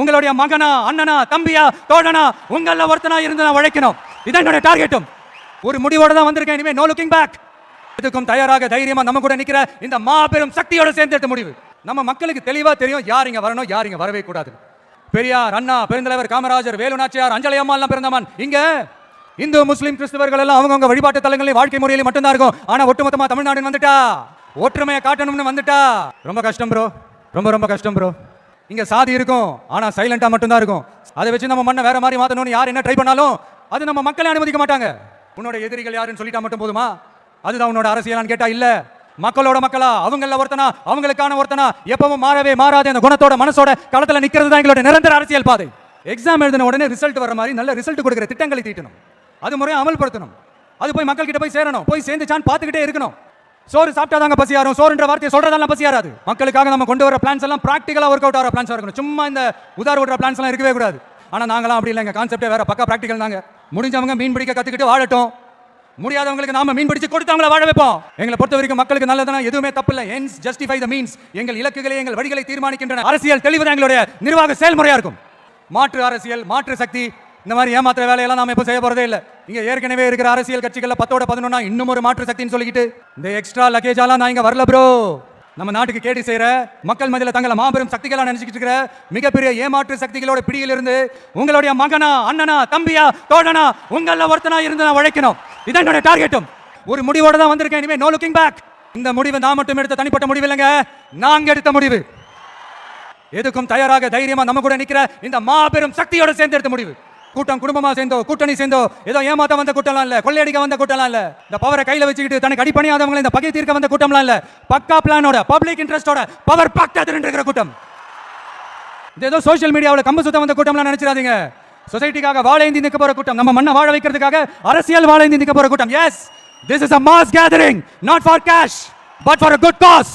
உங்களுடைய மகனா அண்ணனா தம்பியா தோழனா உங்கள ஒருத்தனா இருந்து நான் உழைக்கணும். இதான் என்னுடைய டார்கெட்டும் ஒரு முடிவோட தான் வந்திருக்கேன். இனிமே நோ லுக்கிங் பேக் இதுக்கும் தயாராக தைரியமா நம்ம கூட நிக்கிற இந்த மாபெரும் சக்தியோட சேர்ந்து எடுத்த முடிவு. நம்ம மக்களுக்கு தெளிவா தெரியும் யார் இங்க வரணும் யார் இங்க வரவே கூடாது. பெரியார் அண்ணா பெருந்தலைவர் காமராஜர் வேலுநாச்சியார் அஞ்சலி அம்மா எல்லாம் பிறந்தவன் இங்க இந்து முஸ்லீம் கிறிஸ்தவர்கள் எல்லாம் அவங்கவுங்க வழிபாட்டு தலங்களில் வாழ்க்கை முறையில் மட்டும்தான் இருக்கும். ஆனா ஒட்டுமொத்தமா தமிழ்நாடு வந்துட்டா. ஒற்றுமையை காட்டணும்னு வந்துட்டா. ரொம்ப கஷ்டம் ப்ரோ ரொம்ப ரொம்ப கஷ்டம் ப்ரோ இங்க சாதி இருக்கும் ஆனா சைலண்டா மட்டும்தான் இருக்கும். அதை வச்சு நம்ம மண்ணை வேற மாதிரி மாத்தணும்னு யார் என்ன ட்ரை பண்ணாலும் அது நம்ம மக்களை அனுமதிக்க மாட்டாங்க. உன்னோட எதிரிகள் யாருன்னு சொல்லிட்டா மட்டும் போதுமா? அதுதான் உன்னோட அரசியலான்னு கேட்டா இல்ல. மக்களோட மக்களா அவங்கள ஒருத்தனா அவங்களுக்கான ஒருத்தனா எப்பவும் மாறவே மாறாத அந்த குணத்தோட மனசோட களத்துல நிக்கிறது தான் எங்களோட நிரந்தர அரசியல் பாதை. எக்ஸாம் எழுதின உடனே ரிசல்ட் வர மாதிரி நல்ல ரிசல்ட் கொடுக்குற திட்டங்களை தீட்டணும். அது முறையை அமல்படுத்தணும். அது போய் மக்கள்கிட்ட போய் சேரணும். போய் சேர்ந்துச்சான்னு பார்த்துக்கிட்டே இருக்கணும். சோறு சாப்பிட்டா தாங்க பசி யாரும் சோறுன்ற வார்த்தையை சொல்றதெல்லாம் பசி மக்களுக்காக நம்ம கொண்டு வர பிளான்ஸ் எல்லாம் ப்ராக்டிகலா ஒர்க் அவுட் ஆகிற பிளான்ஸ் இருக்கணும். சும்மா இந்த உதார விடுற பிளான்ஸ் எல்லாம் இருக்கவே கூடாது. ஆனால் நாங்களாம் அப்படி இல்லைங்க. கான்செப்டே வேற பக்கா ப்ராக்டிகல் தாங்க. முடிஞ்சவங்க மீன் பிடிக்க கத்துக்கிட்டு வாழட்டும். முடியாதவங்களுக்கு நாம மீன் பிடிச்சு கொடுத்து அவங்கள வாழ வைப்போம். எங்களை பொறுத்த வரைக்கும் மக்களுக்கு நல்லதுனா எதுவுமே தப்பு இல்லை என்ஸ் ஜஸ்டிஃபை த மீன்ஸ் எங்கள் இலக்குகளை எங்கள் வழிகளை தீர்மானிக்கின்றன. அரசியல் தெளிவுதான் எங்களுடைய நிர்வாக செயல்முறையா இருக்கும். மாற்று அரசியல் மாற்று சக்தி இந்த மாதிரி ஏமாத்துற வேலையெல்லாம் நாம இப்போ செய்ய போறதே இல்லை. இங்க ஏற்கனவே இருக்கிற அரசியல் கட்சிகள்ல பத்தோட பதினொன்னா இன்னும் ஒரு மாற்று சக்தின்னு சொல்லிக்கிட்டு இந்த எக்ஸ்ட்ரா லக்கேஜாலாம் நான் இங்க வரல ப்ரோ நம்ம நாட்டுக்கு கேடி செய்யற மக்கள் மத்தியில தங்களை மாபெரும் சக்திகளா நினைச்சுக்கிட்டு இருக்கிற மிகப்பெரிய ஏமாற்று சக்திகளோட பிடியிலிருந்து உங்களுடைய மகனா அண்ணனா தம்பியா தோழனா உங்கள ஒருத்தனா இருந்து நான் உழைக்கணும். இதான் என்னோட டார்கெட்டும் ஒரு முடிவோட தான் வந்திருக்கேன் இனிமே நோ லுக்கிங் பேக் இந்த முடிவு நான் மட்டும் எடுத்த தனிப்பட்ட முடிவு இல்லைங்க. நாங்க எடுத்த முடிவு. எதுக்கும் தயாராக தைரியமா நம்ம கூட நிக்கிற இந்த மாபெரும் சக்தியோட சேர்ந்து எடுத்த முடிவு. கூட்டம் குடும்பமா சேர்ந்தோ கூட்டணி சேர்ந்தோ ஏதோ ஏமாத்த வந்த கூட்டம்லாம் இல்ல கொள்ளையடிக்க வந்த கூட்டம்லாம் இல்ல. இந்த பவரை கையில வச்சுக்கிட்டு தனக்கு அடிப்பணியாதவங்களை இந்த பகை தீர்க்க வந்த கூட்டம்லாம் இல்ல. பக்கா பிளானோட பப்ளிக் இன்ட்ரெஸ்டோட பவர் பக்கா இருக்கிற கூட்டம். இது ஏதோ சோஷியல் மீடியாவில் கம்பு சுத்தம் வந்த கூட்டம்லாம் நினைச்சிடாதீங்க. சொசைட்டிக்காக வாழேந்தி நிற்க போற கூட்டம் நம்ம மண்ணை வாழ வைக்கிறதுக்காக அரசியல் வாழேந்தி நிற்க போற கூட்டம். Yes this is a mass gathering not for cash but for a good cause